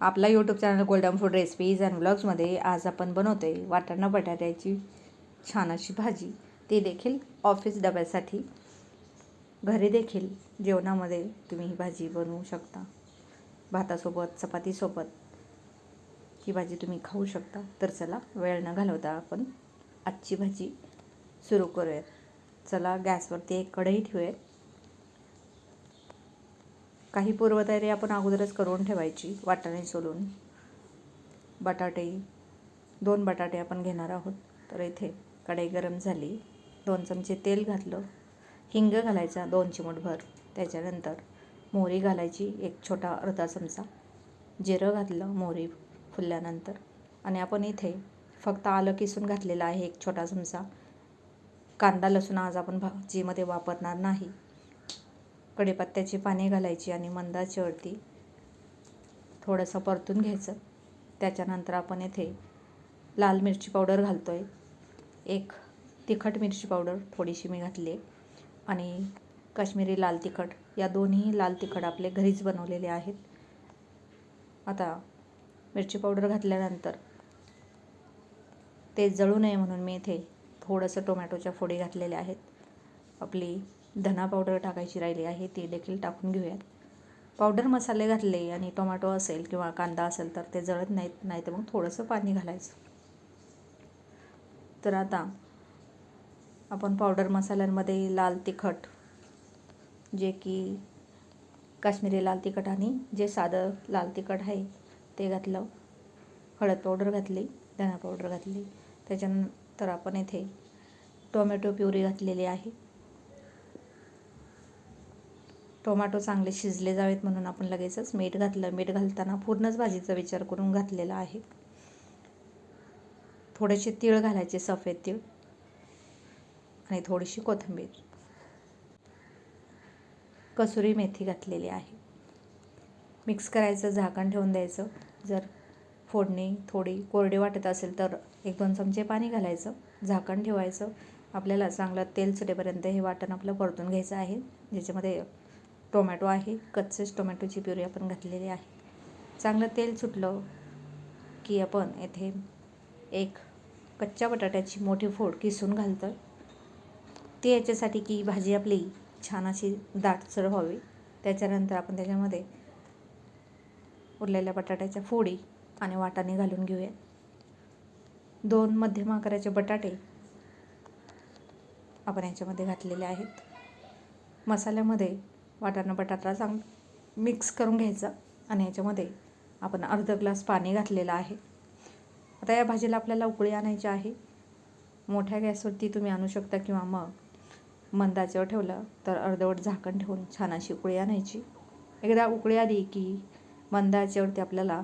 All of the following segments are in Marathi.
आपला YouTube channel golden food recipes and ब्लॉग्समध्ये आज आपण बनवतो आहे वाटाणा बटाट्याची छान अशी भाजी. ती देखील ऑफिस डब्यासाठी घरी देखील जेवणामध्ये तुम्ही ही भाजी बनवू शकता. भातासोबत चपातीसोबत ही भाजी तुम्ही खाऊ शकता. तर चला वेळ न घालवता आपण आजची भाजी सुरू करूयात. चला गॅसवरती एक कढई ठेवूयात. काही पूर्वतयारी आपण अगोदरच करून ठेवायची वाटाणे सोलून. बटाटे दोन बटाटे आपण घेणार आहोत. तर इथे कढई गरम झाली. दोन चमचे तेल घातलं. हिंग घालायचा दोन चिमूटभर त्याच्यानंतर मोहरी घालायची एक छोटा अर्धा चमचा. जिरं घातलं मोहरी फुलल्यानंतर. आणि आपण इथे फक्त आलं किसून घातलेलं आहे एक छोटा चमचा. कांदा लसूण आज आपण भाजीमध्ये वापरणार नाही. कढीपत्त्याची पाने घालायची आणि मंदाच्यावरती थोडंसं परतून घ्यायचं. त्याच्यानंतर आपण येथे लाल मिरची पावडर घालतो आहे एक तिखट मिरची पावडर थोडीशी मी घातली आहे. आणि काश्मीरी लाल तिखट या दोन्ही लाल तिखट आपले घरीच बनवलेले आहेत. आता मिरची पावडर घातल्यानंतर ते जळू नये म्हणून मी इथे थोडंसं टोमॅटोच्या फोडी घातलेल्या आहेत. आपली धना पावडर टाकायची राहिली आहे ती देखील टाकून घेऊयात. पावडर मसाले घातले आणि टोमॅटो असेल किंवा कांदा असेल तर ते जळत नाहीत नाही तर मग थोडंसं पाणी घालायचं. तर आता आपण पावडर मसाल्यांमध्ये लाल तिखट जे की काश्मीरी लाल तिखट आणि जे साधं लाल तिखट आहे ते घातलं. हळद पावडर घातली धना पावडर घातली. त्याच्यानंतर आपण इथे टोमॅटो प्युरी घातलेली आहे. टोमॅटो चांगले शिजले जावेत म्हणून आपण लगेचच मीठ घातलं. मीठ घालताना पूर्णच भाजीचा विचार करून घातलेला आहे. थोडेसे तीळ घालायचे सफेद तीळ आणि थोडीशी कोथिंबीर. कसुरी मेथी घातलेली आहे. मिक्स करायचं झाकण ठेवून द्यायचं. जर फोडणी थोडी कोरडी वाटत असेल तर एक दोन चमचे पाणी घालायचं. झाकण ठेवायचं. आपल्याला चांगलं तेल सुटेपर्यंत हे वाटण आपलं परतून घ्यायचं आहे. ज्याच्यामध्ये टोमॅटो आहे कच्चेच टोमॅटोची प्युरी आपण घातलेली आहे. चांगलं तेल सुटलं की आपण येथे एक कच्च्या बटाट्याची मोठी फोड किसून घालतं ती याच्यासाठी की भाजी आपली छान अशी दाटसर व्हावी. त्याच्यानंतर आपण त्याच्यामध्ये उरलेल्या बटाट्याच्या फोडी आणि वाटाणे घालून घेऊया दोन मध्यम आकाराचे बटाटे आपण याच्यामध्ये घातलेले आहेत. मसाल्यामध्ये वाटाणा बटाटा चांग मिक्स करून घ्यायचा आणि याच्यामध्ये आपण अर्ध ग्लास पाणी घातलेलं आहे. आता या भाजीला आपल्याला उकळी आणायची आहे. मोठ्या गॅसवरती तुम्ही आणू शकता किंवा मग मंदाच्यावर ठेवलं तर अर्धवट झाकण ठेवून छान अशी उकळी आणायची. एकदा उकळी आली की मंदाच्यावरती आपल्याला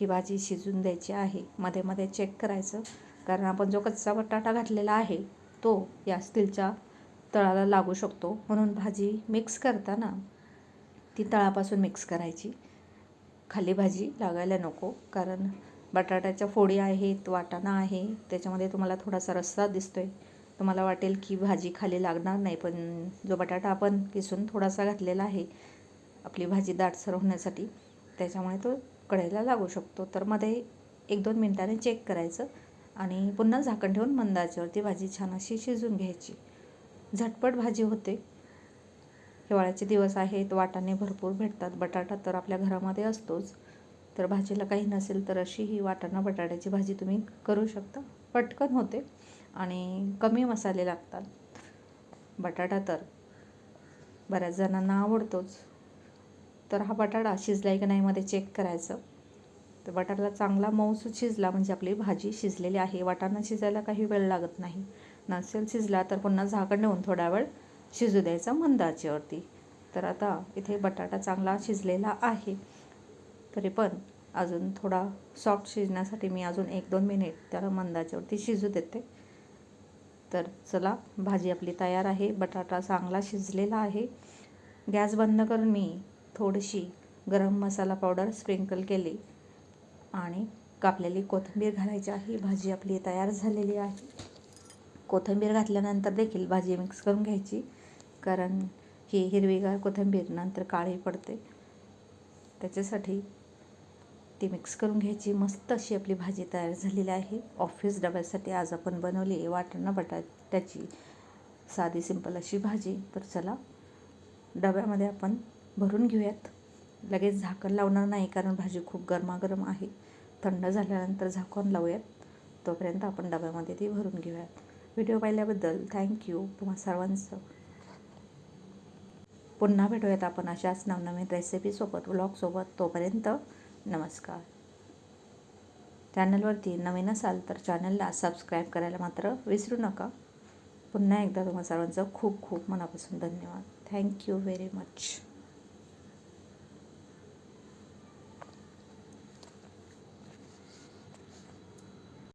ही भाजी शिजून द्यायची आहे. मध्ये मध्ये चेक करायचं. कारण आपण जो कच्चा बटाटा घातलेला आहे तो या स्टीलच्या तळाला लागू शकतो. म्हणून भाजी मिक्स करताना ती तळापासून मिक्स करायची. खाली भाजी लागायला नको. कारण बटाट्याच्या फोडी आहेत वाटाणा आहे. त्याच्यामध्ये तुम्हाला थोडासा रस्सा दिसतो आहे तुम्हाला वाटेल की भाजी खाली लागणार नाही पण जो बटाटा आपण किसून थोडासा घातलेला आहे आपली भाजी दाटसर होण्यासाठी त्याच्यामुळे तो कढईला लागू शकतो. तर मध्ये एक दोन मिनटाने चेक करायचं आणि पुन्हा झाकण ठेवून मंदाच्यावरती भाजी छान अशी शिजून घ्यायची. झटपट भाजी होते. हिवाळ्याचे दिवस आहेत वाटाणे भरपूर भेटतात बटाटा तर आपल्या घरामध्ये असतोच. तर भाजीला काही नसेल तर अशी ही वाटाणा बटाट्याची भाजी तुम्ही करू शकता. पटकन होते आणि कमी मसाले लागतात. बटाटा तर बऱ्याच जणांना आवडतोच. तर हा बटाटा शिजला आहे की नाही मध्ये चेक करायचं. तर बटाटा चांगला मऊसूत शिजला म्हणजे आपली भाजी शिजलेली आहे. वाटाणा शिजायला काही वेळ लागत नाही. नसेल शिजला तर पुन्हा झाकण ठेवून थोडा वेळ शिजू द्यायचा मंद आचेवरती तर आता इथे बटाटा चांगला शिजलेला आहे. तरी पण अजून थोडा सॉफ्ट शिजण्यासाठी मी अजून एक दोन मिनिट त्याला मंदाच्यावरती शिजू देते. तर चला भाजी आपली तयार आहे. बटाटा चांगला शिजलेला आहे. गॅस बंद करून मी थोडीशी गरम मसाला पावडर स्प्रिंकल केली आणि कापलेली कोथिंबीर घालायची आहे. भाजी आपली तयार झालेली आहे. कोथिंबीर घातल्यानंतर देखील भाजी मिक्स करून घ्यायची. कारण ही हिरवीगार कोथिंबीर नंतर काळी पडते. त्याच्यासाठी ती मिक्स करून घ्यायची. मस्त अशी आपली भाजी तयार झालेली आहे. ऑफिस डब्यासाठी आज आपण बनवली वाटाणा बटाट्याची. साधी सिंपल अशी भाजी. तर चला डब्यामध्ये आपण भरून घेऊयात. लगेच झाकण लावणार नाही कारण भाजी खूप गरमागरम आहे. थंड झाल्यानंतर झाकण लावूयात. तोपर्यंत आपण डब्यामध्ये ती भरून घेऊयात. व्हिडिओ पाहिल्याबद्दल थँक्यू तुम्हा सर्वांचं. पुन्हा भेटूयात आपण अशाच नवनवीन रेसिपीसोबत व्लॉगसोबत तोपर्यंत नमस्कार. चॅनलवरती नवीन असाल तर चॅनलला सबस्क्राईब करायला मात्र विसरू नका. पुन्हा एकदा तुम्हा सर्वांचं खूप खूप मनापासून धन्यवाद. Thank you very much